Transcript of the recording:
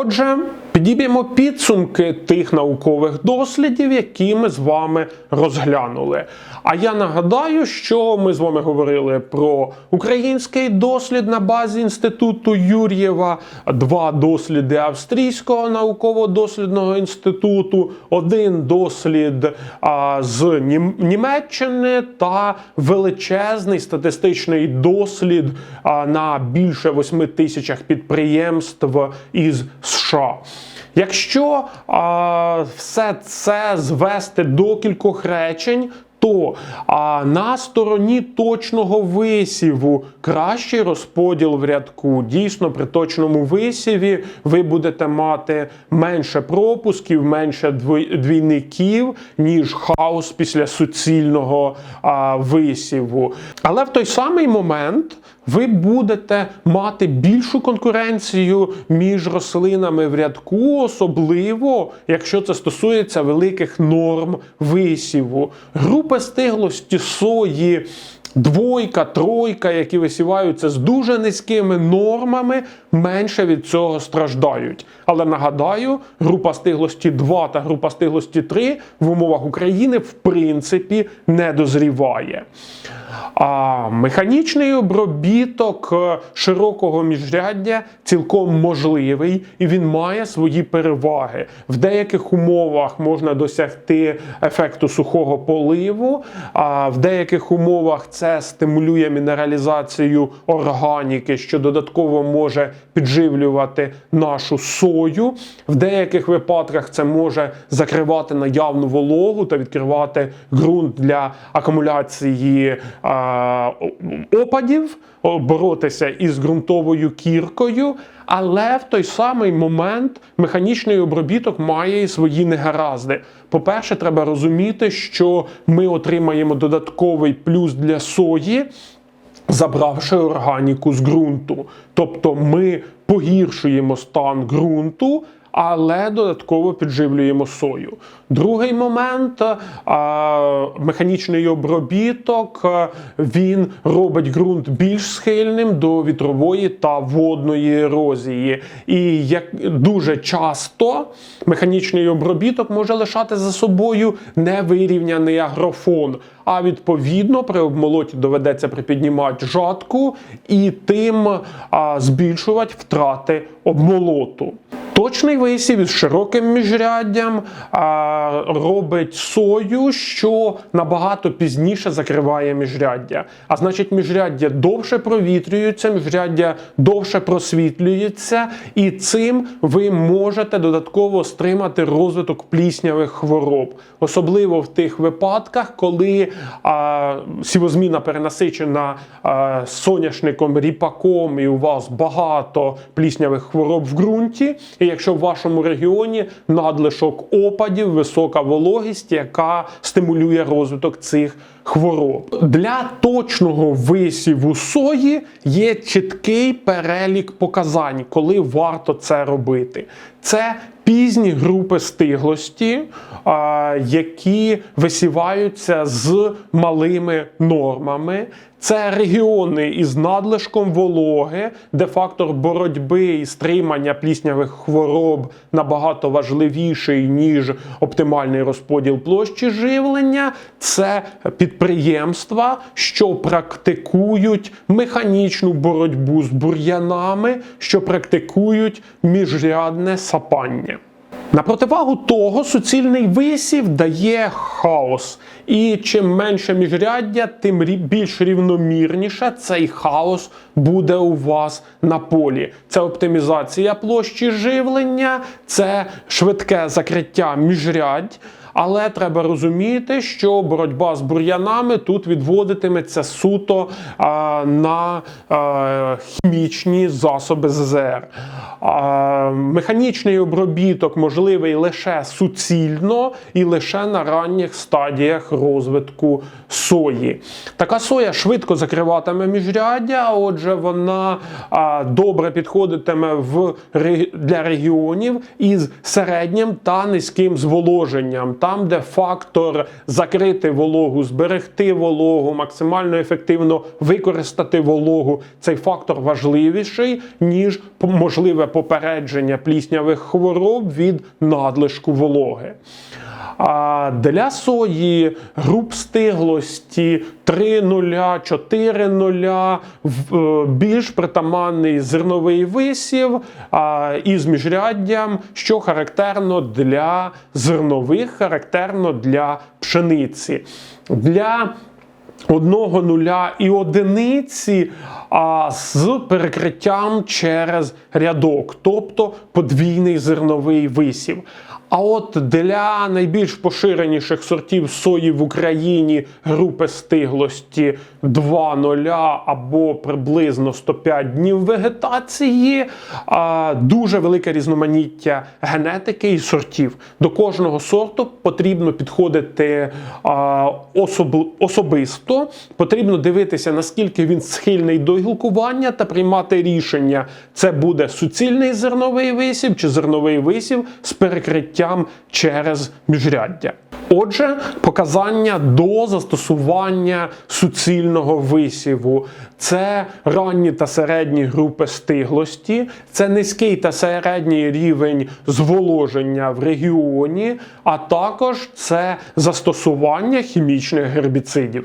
Отже, підіб'ємо підсумки тих наукових дослідів, які ми з вами розглянули. А я нагадаю, що ми з вами говорили про український дослід на базі інституту Юр'єва, два досліди Австрійського науково-дослідного інституту, один дослід а, з Німеччини та величезний статистичний дослід а, на більше 8 тисячах підприємств із США. Якщо а, все це звести до кількох речень, то а, на стороні точного висіву кращий розподіл в рядку. Дійсно, при точному висіві ви будете мати менше пропусків, менше двійників, ніж хаос після суцільного а, висіву. Але в той самий момент ви будете мати більшу конкуренцію між рослинами в рядку, особливо якщо це стосується великих норм висіву. Групи стиглості сої. Двойка, тройка, які висіваються з дуже низькими нормами, менше від цього страждають. Але нагадаю, група стиглості 2 та група стиглості 3 в умовах України в принципі не дозріває. А механічний обробіток е, широкого міжряддя цілком можливий і він має свої переваги. В деяких умовах можна досягти ефекту сухого поливу, а в деяких умовах це стимулює мінералізацію органіки, що додатково може підживлювати нашу сою. В деяких випадках це може закривати наявну вологу та відкривати ґрунт для акумуляції а, опадів, боротися із ґрунтовою кіркою. Але в той самий момент механічний обробіток має і свої негаразди. По-перше, треба розуміти, що ми отримаємо додатковий плюс для сої, забравши органіку з ґрунту. Тобто ми погіршуємо стан ґрунту, але додатково підживлюємо сою. Другий момент механічний обробіток він робить ґрунт більш схильним до вітрової та водної ерозії. І як дуже часто механічний обробіток може лишати за собою невирівняний агрофон. А відповідно при обмолоті доведеться припіднімати жатку і тим збільшувати втрати обмолоту. Точний висів із широким міжряддям а, робить сою, що набагато пізніше закриває міжряддя. А значить, міжряддя довше провітрюється, міжряддя довше просвітлюється, і цим ви можете додатково стримати розвиток пліснявих хвороб, особливо в тих випадках, коли а, сівозміна перенасичена а, соняшником, ріпаком, і у вас багато пліснявих хвороб в ґрунті. І якщо в вашому регіоні надлишок опадів, висока вологість, яка стимулює розвиток цих хвороб. Для точного висіву сої є чіткий перелік показань, коли варто це робити. Це пізні групи стиглості, які висіваються з малими нормами. Це регіони із надлишком вологи, де фактор боротьби і стримання пліснявих хвороб набагато важливіший, ніж оптимальний розподіл площі живлення. Це підприємства, що практикують механічну боротьбу з бур'янами, що практикують міжрядне сапання. На противагу того, суцільний висів дає хаос. І чим менше міжряддя, тим більш рівномірніше цей хаос буде у вас на полі. Це оптимізація площі живлення, це швидке закриття міжрядь. Але треба розуміти, що боротьба з бур'янами тут відводитиметься суто а, на а, хімічні засоби ЗЗР. А, механічний обробіток можливий лише суцільно і лише на ранніх стадіях розвитку сої. Така соя швидко закриватиме міжряддя, отже, вона а, добре підходитиме в, для регіонів із середнім та низьким зволоженням та там, де фактор закрити вологу, зберегти вологу, максимально ефективно використати вологу, цей фактор важливіший, ніж можливе попередження пліснявих хвороб від надлишку вологи. Для сої груп стиглості 3,0, 4,0, в- е, більш притаманний зерновий висів із міжряддям, що характерно для зернових, характерно для пшениці. Для одного нуля і одиниці а, з перекриттям через рядок, тобто подвійний зерновий висів. А от для найбільш поширеніших сортів сої в Україні групи стиглості 2,0 або приблизно 105 днів вегетації, а, дуже велике різноманіття генетики і сортів. До кожного сорту потрібно підходити особисто, потрібно дивитися, наскільки він схильний до гілкування та приймати рішення, це буде суцільний зерновий висів чи зерновий висів з перекриттям через міжряддя. Отже, показання до застосування суцільного висіву це ранні та середні групи стиглості, це низький та середній рівень зволоження в регіоні, а також це застосування хімічних гербіцидів.